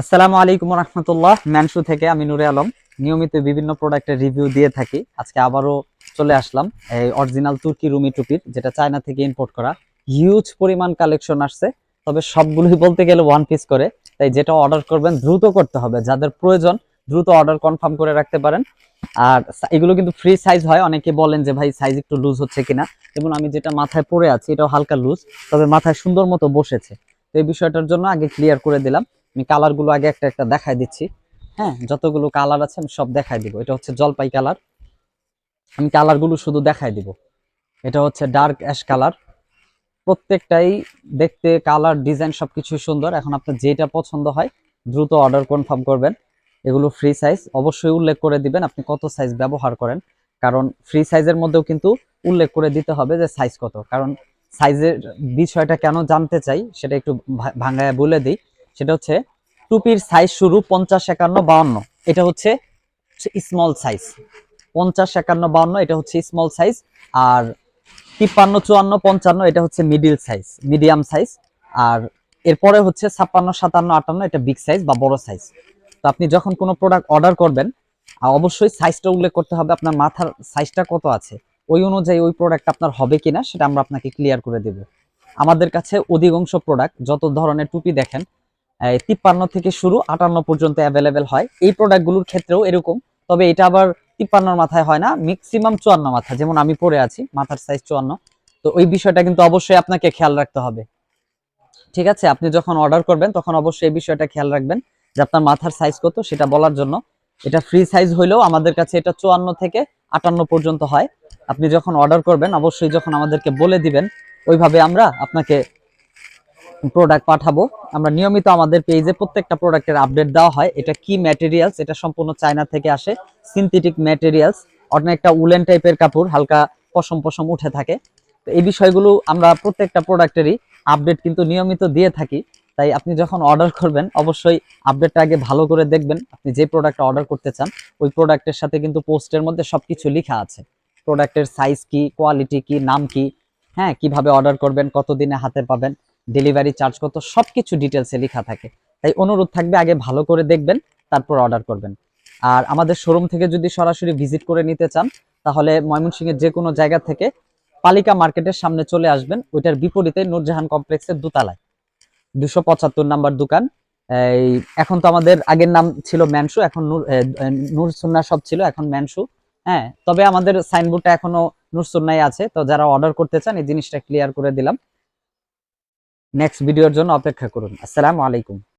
আসসালামু আলাইকুম রহমতুল্লাহ ম্যানশু থেকে আমি নুরে আলম। নিয়মিত বিভিন্ন প্রোডাক্টের রিভিউ দিয়ে থাকি। আজকে আবারও চলে আসলাম এই অরিজিনাল তুর্কি রুমি টুপির, যেটা চায়না থেকে ইম্পোর্ট করা। হিউজ পরিমাণ কালেকশন আসছে, তবে সবগুলোই বলতে গেলে ওয়ান পিস করে। তাই যেটা অর্ডার করবেন, দ্রুত করতে হবে। যাদের প্রয়োজন, দ্রুত অর্ডার কনফার্ম করে রাখতে পারেন। আর এগুলো কিন্তু ফ্রি সাইজ হয়। অনেকে বলেন যে, ভাই সাইজ একটু লুজ হচ্ছে কিনা? যেমন আমি যেটা মাথায় পরে আছি, এটাও হালকা লুজ তবে মাথায় সুন্দর মতো বসেছে। তো এই বিষয়টার জন্য আগে ক্লিয়ার করে দিলাম। আমি কালারগুলো আগে একটা একটা দেখাই দিচ্ছি। হ্যাঁ যতগুলো কালার আছে আমি সব দেখাই দিব। এটা হচ্ছে জলপাই কালার আমি কালারগুলো শুধু দেখাই দিব। এটা হচ্ছে ডার্ক অ্যাশ কালার প্রত্যেকটাই দেখতে কালার ডিজাইন সবকিছু সুন্দর। এখন আপনার যেটা পছন্দ হয়, দ্রুত অর্ডার কনফার্ম করবেন। এগুলো ফ্রি সাইজ অবশ্যই উল্লেখ করে দিবেন আপনি কত সাইজ ব্যবহার করেন। কারণ ফ্রি সাইজের মধ্যেও কিন্তু উল্লেখ করে দিতে হবে যে সাইজ কত। কারণ সাইজের বিষয়টা কেন জানতে চাই, সেটা একটু ভাঙায় বলে দিই। সেটা হচ্ছে টুপির সাইজ শুরু পঞ্চাশ একান্ন বাউন্ন। এটা হচ্ছে স্মল সাইজ পঞ্চাশ একান্ন বাউন্ন, এটা হচ্ছে স্মল সাইজ আর তিপ্পান্ন, চুয়ান্ন, পঞ্চান্ন, এটা হচ্ছে মিডিল সাইজ মিডিয়াম সাইজ আর এরপরে হচ্ছে ছাপ্পান্ন, সাতান্ন, আটান্ন, এটা বিগ সাইজ বা বড় সাইজ তো আপনি যখন কোনো প্রোডাক্ট অর্ডার করবেন অবশ্যই সাইজটা উল্লেখ করতে হবে আপনার মাথার সাইজটা কত আছে। ওই অনুযায়ী ওই প্রোডাক্ট আপনার হবে কিনা, সেটা আমরা আপনাকে ক্লিয়ার করে দেব। আমাদের কাছে অধিকাংশ প্রোডাক্ট যত ধরনের টুপি দেখেন তিপ্পান্ন থেকে শুরু আটান্ন পর্যন্ত অ্যাভেলেবেল হয়। এই প্রোডাক্টগুলোর ক্ষেত্রেও এরকম, তবে এটা আবার তিপ্পান্নর মাথায় হয় না ম্যাক্সিমাম চুয়ান্ন মাথা, যেমন আমি পরে আছি, মাথার সাইজ চুয়ান্ন। তো ওই বিষয়টা কিন্তু অবশ্যই আপনাকে খেয়াল রাখতে হবে। ঠিক আছে? আপনি যখন অর্ডার করবেন, তখন অবশ্যই এই বিষয়টা খেয়াল রাখবেন যে আপনার মাথার সাইজ কত, সেটা বলার জন্য। এটা ফ্রি সাইজ হইলেও আমাদের কাছে এটা চুয়ান্ন থেকে আটান্ন পর্যন্ত হয়। আপনি যখন অর্ডার করবেন, অবশ্যই যখন আমাদেরকে বলে দিবেন, ওইভাবে আমরা আপনাকে প্রোডাক্ট পাঠাবো। আমরা নিয়মিত আমাদের পেজে প্রত্যেকটা প্রোডাক্টের আপডেট দেওয়া হয়। এটা কি ম্যাটেরিয়ালস এটা সম্পূর্ণ চায়না থেকে আসে। সিনথেটিক ম্যাটেরিয়ালস অনেকটা উলেন টাইপের কাপড়, হালকা পশম পশম উঠে থাকে। তো এই বিষয়গুলো আমরা প্রত্যেকটা প্রোডাক্টেরই আপডেট কিন্তু নিয়মিত দিয়ে থাকি। তাই আপনি যখন অর্ডার করবেন, অবশ্যই আপডেটটা আগে ভালো করে দেখবেন। আপনি যে প্রোডাক্টটা অর্ডার করতে চান, ওই প্রোডাক্টের সাথে কিন্তু পোস্টের মধ্যে সব কিছু লেখা আছে। প্রোডাক্টের সাইজ কি কোয়ালিটি কি, নাম কি হ্যাঁ কীভাবে অর্ডার করবেন, কতদিনে হাতে পাবেন ডেলিভারি চার্জ কত, সবকিছু ডিটেলসে লেখা থাকে। তাই অনুরোধ থাকবে, আগে ভালো করে দেখবেন, তারপর অর্ডার করবেন। আর আমাদের শোরুম থেকে যদি সরাসরি ভিজিট করে নিতে চান, তাহলে ময়মনসিংহের যে কোনো জায়গা থেকে পালিকা মার্কেটের সামনে চলে আসবেন। ওইটার বিপরীতে নূরজাহান কমপ্লেক্সের দোতলায়। দুশো পঁচাত্তর নাম্বার দোকান। এই, এখন তো আমাদের আগের নাম ছিল ম্যানসু এখন নূর নূর সব ছিল, এখন ম্যানসু হ্যাঁ তবে আমাদের সাইনবোর্ডটা এখনও নূর সুন্নাই আছে। তো যারা অর্ডার করতে চান, এই জিনিসটা ক্লিয়ার করে দিলাম। নেক্সট ভিডিওর জন্য অপেক্ষা করুন। আসসালামু আলাইকুম।